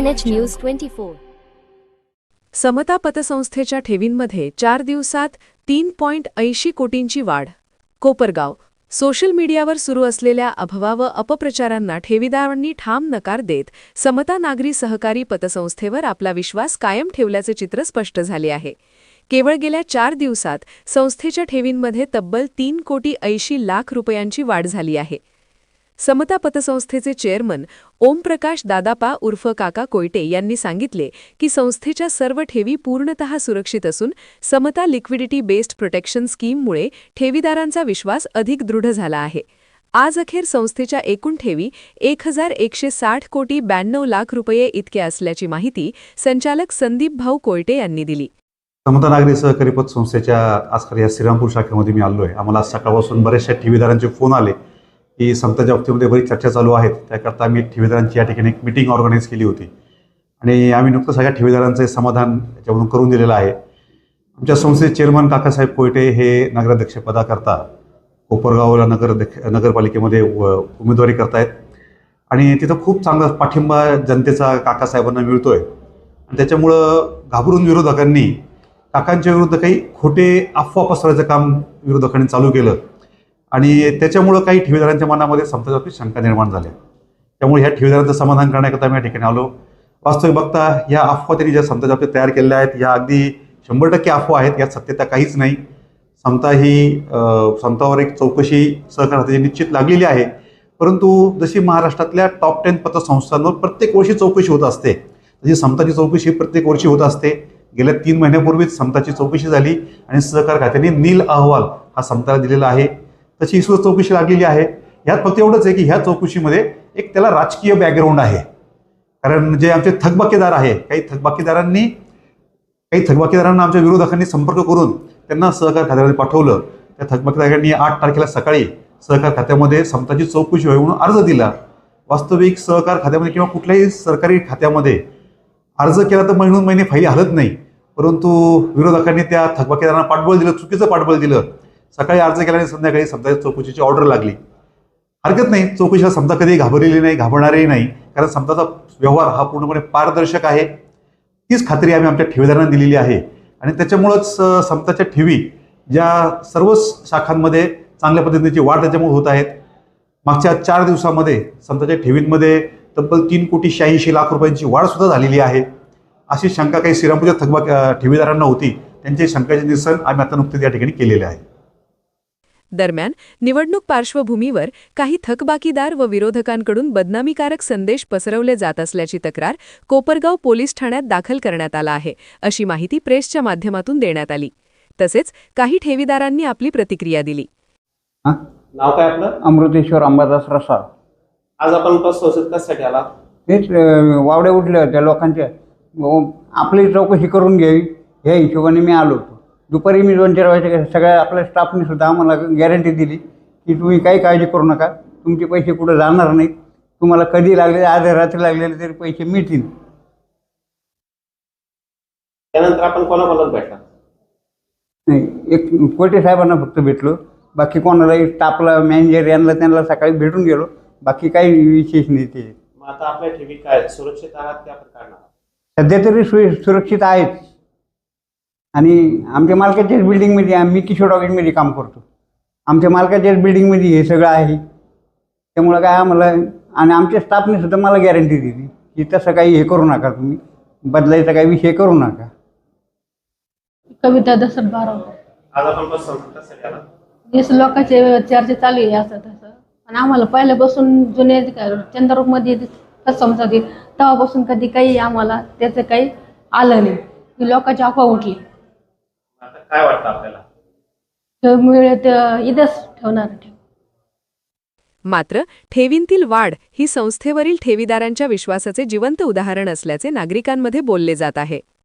News समता पतसंस्थेच्या ठेवींमध्ये चार दिवसात तीन पॉईंट ऐंशी कोटींची वाढ. कोपरगाव सोशल मीडियावर सुरू असलेल्या अभवा व अपप्रचारांना ठेवीदारांनी ठाम नकार देत समता नागरी सहकारी पतसंस्थेवर आपला विश्वास कायम ठेवल्याचे चित्र स्पष्ट झाले आहे. केवळ गेल्या चार दिवसात संस्थेच्या ठेवींमध्ये तब्बल तीन कोटी ऐंशी लाख रुपयांची वाढ झाली आहे. समता पतसंस्थेचे चेअरमन ओमप्रकाश दादापा उर्फ काका कोयटे यांनी सांगितले की संस्थेच्या सर्व ठेवी पूर्णतः सुरक्षित असून समता लिक्विडिटी बेस्ड प्रोटेक्शन स्कीममुळे ठेवीदारांचा विश्वास अधिक दृढ झाला आहे. आज अखेर संस्थेच्या एकूण ठेवी एक हजार एकशे साठ कोटी ब्याण्णव लाख रुपये इतके असल्याची माहिती संचालक संदीप भाऊ कोयटे यांनी दिली. समता नागरी सहकारी पतसंस्थेच्या आजकाल या श्रीरामपूर शाखेमध्ये मी आलो आहे आम्हाला सकाळपासून बऱ्याचशा ठेवीदारांचे फोन आले. की समताच्या बाबतीमध्ये बरीच चर्चा चालू आहेत. त्याकरता आम्ही ठेवीदारांची या ठिकाणी एक मिटिंग ऑर्गनाईज केली होती. आणि आम्ही नुकतं सगळ्या ठेवीदारांचं समाधान याच्यामधून करून दिलेलं आहे. आमच्या संस्थेचे चेअरमन काकासाहेब कोयटे हे नगराध्यक्ष पदाकरता कोपरगावला नगर नगरपालिकेमध्ये उमेदवारी करतायत. आणि तिथं खूप चांगला पाठिंबा जनतेचा काकासाहेबांना मिळतोय. आणि त्याच्यामुळं घाबरून विरोधकांनी काकांच्या विरुद्ध काही खोटे अफवा पसरायचं काम विरोधकांनी चालू केलं. आणि त्याच्यामुळं काही ठेवीदारांच्या मनामध्ये समताच्या शंका निर्माण झाल्या. त्यामुळे ह्या ठेवीदारांचं समाधान करण्याकरता मी या ठिकाणी आलो. वास्तविक बघता या अफवा त्यांनी ज्या समताच्या बाबतीत तयार केलेल्या आहेत या अगदी शंभर टक्के अफवा आहेत यात सत्यता काहीच नाही. समता ही समतावर एक चौकशी सहकार खात्याची निश्चित लागलेली आहे. परंतु जशी महाराष्ट्रातल्या टॉप टेन पतसंस्थांवर प्रत्येक वर्षी चौकशी होत असते तशी समताची चौकशी प्रत्येक वर्षी होत असते. गेल्या तीन महिन्यापूर्वीच समताची चौकशी झाली आणि सहकार खात्याने नील अहवाल हा समताला दिलेला आहे. तशी ही सुद्धा चौकशी लागलेली आहे. ह्यात फक्त एवढंच आहे की ह्या चौकशीमध्ये एक त्याला राजकीय बॅकग्राऊंड आहे. कारण जे आमचे थकबाकीदार आहे काही थकबाकीदारांनी काही थकबाकीदारांना आमच्या विरोधकांनी संपर्क करून त्यांना सहकार खात्यामध्ये पाठवलं. त्या थकबाकीदारांनी आठ तारखेला सकाळी सहकार खात्यामध्ये समताची चौकशी व्हावी म्हणून अर्ज दिला. वास्तविक सहकार खात्यामध्ये किंवा कुठल्याही सरकारी खात्यामध्ये अर्ज केला तर महिनून महिने फाईल हलत नाही. परंतु विरोधकांनी त्या थकबाकीदारांना पाठबळ दिलं चुकीचं पाठबळ दिलं. सकाळी अर्ज केल्याने संध्याकाळी समजा चौकशीची ऑर्डर लागली. हरकत नाही चौकशीला समता कधी घाबरलेली नाही घाबरणारही नाही. कारण समताचा व्यवहार हा पूर्णपणे पारदर्शक आहे. तीच खात्री आम्ही आमच्या ठेवीदारांना दिलेली आहे. आणि त्याच्यामुळंच समताच्या ठेवी ज्या सर्वच शाखांमध्ये चांगल्या पद्धतीची वाढ त्याच्यामुळे होत आहेत. मागच्या चार दिवसामध्ये समताच्या ठेवींमध्ये तब्बल तीन कोटी शहाऐंशी लाख रुपयांची वाढसुद्धा झालेली आहे. अशी शंका काही श्रीरामपूरच्या थकबा ठेवीदारांना होती. त्यांची शंकाचे निरसन आम्ही आता नुकतेच या ठिकाणी केलेले आहे. दरम्यान निवडणूक पार्श्वभूमीवर काही थकबाकीदार व विरोधकांकडून बदनामीकारक संदेश पसरवले जात असल्याची तक्रार कोपरगाव पोलीस ठाण्यात दाखल करण्यात आला आहे अशी माहिती प्रेसच्या माध्यमातून देण्यात आली. तसेच काही ठेवीदारांनी आपली प्रतिक्रिया दिली? नाव काय आपलं? अमृतेश्वर अंबादास रसाळ. आज आपण कशासाठी आला तेच वावड्या उठल्या होत्या लोकांच्या आपली चौकशी करून घ्यावी ह्या हिशोबाने मी आलो होतो. दुपारी मी दोन चार वाजता सगळ्या आपल्या स्टाफने सुद्धा आम्हाला गॅरंटी दिली की तुम्ही काही काळजी करू नका तुमचे पैसे कुठं जाणार नाहीत. तुम्हाला कधी लागले आज रात्री लागलेले तरी पैसे मिळतील. त्यानंतर आपण कोणाकोणाला भेटला नाही एक कोटे साहेबांना फक्त भेटलो. बाकी कोणालाही स्टाफला मॅनेजर यांना त्यांना सकाळी भेटून गेलो. बाकी काही विशेष नाही ते. मग आता आपल्या ठेवी काय सुरक्षित आहात की आपण काढणार सध्या तरी सुरक्षित आहेत. आणि आमच्या मालकाच्याच बिल्डिंगमध्ये आम्ही किशोर ऑफिसमध्ये काम करतो. आमच्या मालकाच्याच बिल्डिंगमध्ये हे सगळं आहे. त्यामुळं काय आम्हाला आणि आमच्या स्टाफने सुद्धा मला गॅरंटी दिली की तसं काही हे करू नका तुम्ही. बदलायचा काही विषय करू नका. कविता दसत बाराव आज आपण आला हेच लोकांचे चर्चा चालू आहे असं तसं. पण आम्हाला पहिल्यापासून जुने चंद्रमध्ये समजा तेव्हापासून कधी काही आम्हाला त्याचं काही आलं नाही. की लोकांची अफवा उठली. काय वाटतं आपल्याला? तर मिळत इथंच ठेवणार ठेव मात्र ठेवींतील वाढ ही संस्थेवरील ठेवीदारांच्या विश्वासाचे जिवंत उदाहरण असल्याचे नागरिकांमध्ये बोलले जात आहे.